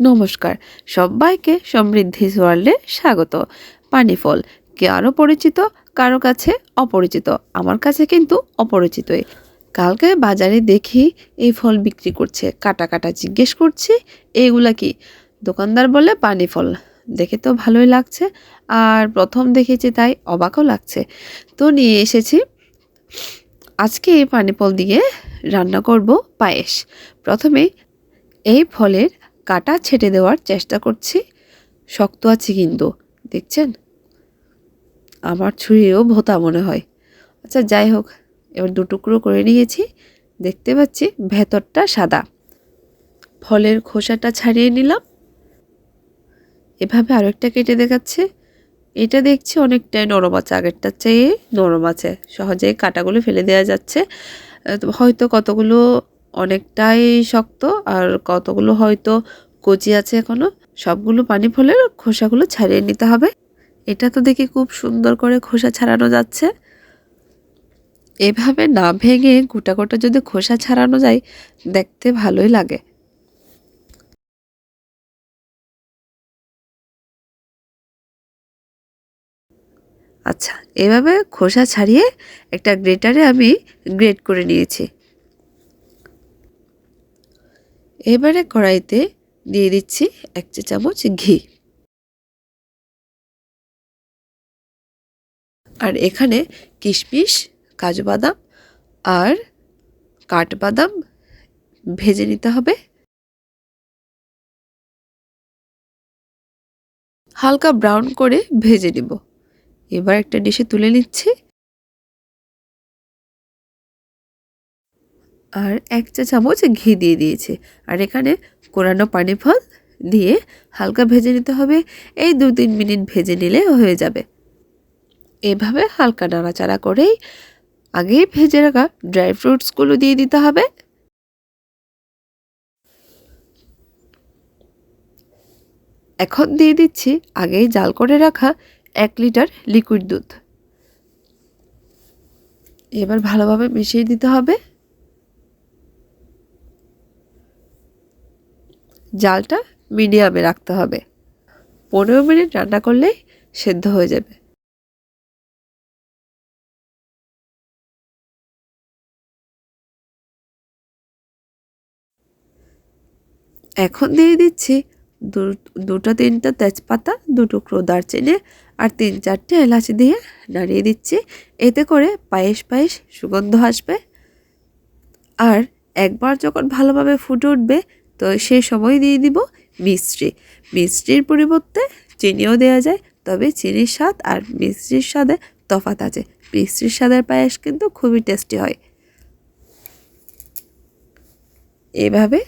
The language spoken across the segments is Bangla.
নমস্কার, সবাইকে সমৃদ্ধি ওয়ার্ল্ডে স্বাগত। পানি ফল কে আরও পরিচিত, কারও কাছে অপরিচিত, আমার কাছে কিন্তু অপরিচিতই। কালকে বাজারে দেখি এই ফল বিক্রি করছে, কাটা কাটা জিজ্ঞেস করছি, এইগুলা কি? দোকানদার বলে পানি ফল দেখে তো ভালোই লাগছে, আর প্রথম দেখেছি তাই অবাকও লাগছে। তো নিয়ে এসেছি, আজকে এই পানি ফল দিয়ে রান্না করব পায়েস। প্রথমে এই ফলের কাটা ছেটে দেওয়ার চেষ্টা করছি। শক্ত আছে কিন্তু, দেখছেন? আমার ছুরিও ভোতা মনে হয়। আচ্ছা যাই হোক, এবার দু টুকরো করে নিয়েছি। দেখতে পাচ্ছি ভেতরটা সাদা। ফলের খোসাটা ছাড়িয়ে নিলাম। এভাবে আরেকটা কেটে দেখাচ্ছে। এটা দেখছি অনেকটাই নরম আছে আগেরটার চেয়ে নরম আছে। সহজেই কাটাগুলো ফেলে দেওয়া যাচ্ছে। হয়তো কতগুলো অনেকটাই শক্ত, আর কতগুলো হয়তো কচি আছে এখনও, সবগুলো পানি ফলের খোসাগুলো ছাড়িয়ে নিতে হবে। এটা তো দেখি খুব সুন্দর করে খোসা ছাড়ানো যাচ্ছে। এভাবে না ভেঙে গোটা গোটা যদি খোসা ছাড়ানো যায়, দেখতে ভালোই লাগে। আচ্ছা এভাবে খোসা ছাড়িয়ে একটা গ্রেটারে আমি গ্রেট করে নিয়েছি। এবারে কড়াইতে দিয়ে দিচ্ছি এক চা চামচ ঘি। আর এখানে কিশমিশ, কাজু বাদাম আর কাঠবাদাম ভেজে নিতে হবে। হালকা ব্রাউন করে ভেজে নিব। এবার একটা ডিশে তুলে নিচ্ছি। আর এক চা চামচ ঘি দিয়ে দিয়েছে। আর এখানে কোরানো পানি ফল দিয়ে হালকা ভেজে নিতে হবে। এই দু তিন মিনিট ভেজে নিলে হয়ে যাবে। এভাবে হালকা নাড়াচাড়া করেই আগেই ভেজে রাখা ড্রাই ফ্রুটসগুলো দিয়ে দিতে হবে। এখন দিয়ে দিচ্ছি আগেই জাল করে রাখা এক লিটার লিকুইড দুধ। এবার ভালোভাবে মিশিয়ে দিতে হবে। জালটা মিডিয়ামে রাখতে হবে। পনেরো মিনিট রান্না করলেই সেদ্ধ হয়ে যাবে। এখন দিয়ে দিচ্ছি দুটো তিনটা তেজপাতা, দু টুকরো দারচিনি আর তিন চারটে এলাচ দিয়ে নাড়িয়ে দিচ্ছি। এতে করে পায়েস পায়েস সুগন্ধ আসবে। আর একবার যখন ভালোভাবে ফুটে উঠবে তো সেই সময় দিয়ে দিব মিষ্টি। মিষ্টির পরিবর্তে চিনিও দেওয়া যায়, তবে চিনির স্বাদ আর মিষ্টির স্বাদে তফাত আছে। মিষ্টির স্বাদের পায়েস কিন্তু খুবই টেস্টি হয়। এভাবে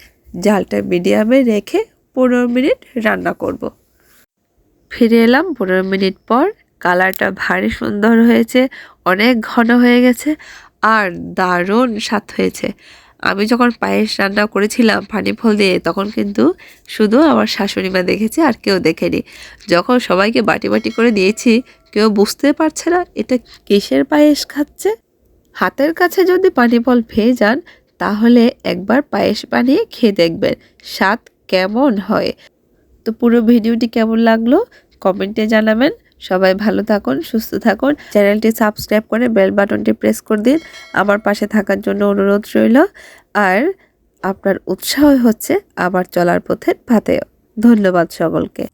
জালটা মিডিয়ামে রেখে পনেরো মিনিট রান্না করব। ফিরে এলাম পনেরো মিনিট পর। কালারটা ভারী সুন্দর হয়েছে, অনেক ঘন হয়ে গেছে, আর দারুণ স্বাদ হয়েছে। আমি যখন পায়েস রান্না করেছিলাম পানি ফল দিয়ে, তখন কিন্তু শুধু আমার শাশুড়ি মা দেখেছে আর কেউ দেখেনি। যখন সবাইকে বাটি বাটি করে দিয়েছি, কেউ বুঝতে পারছে না, এটা কিসের পায়েস খাচ্ছে? হাতের কাছে যদি পানি ফল পেয়ে যান, তাহলে একবার পায়েস বানিয়ে খেয়ে দেখবেন, স্বাদ কেমন হয়। তো পুরো ভিডিওটি কেমন লাগল? কমেন্টে জানাবেন। সবাই ভালো থাকুন, সুস্থ থাকুন। চ্যানেলটি সাবস্ক্রাইব করে বেল বাটনটি প্রেস করে দিন। আমার পাশে থাকার জন্য অনুরোধ রইল। আর আপনার উৎসাহ হচ্ছে আবার চলার পথের ভাতেও। ধন্যবাদ সকলকে।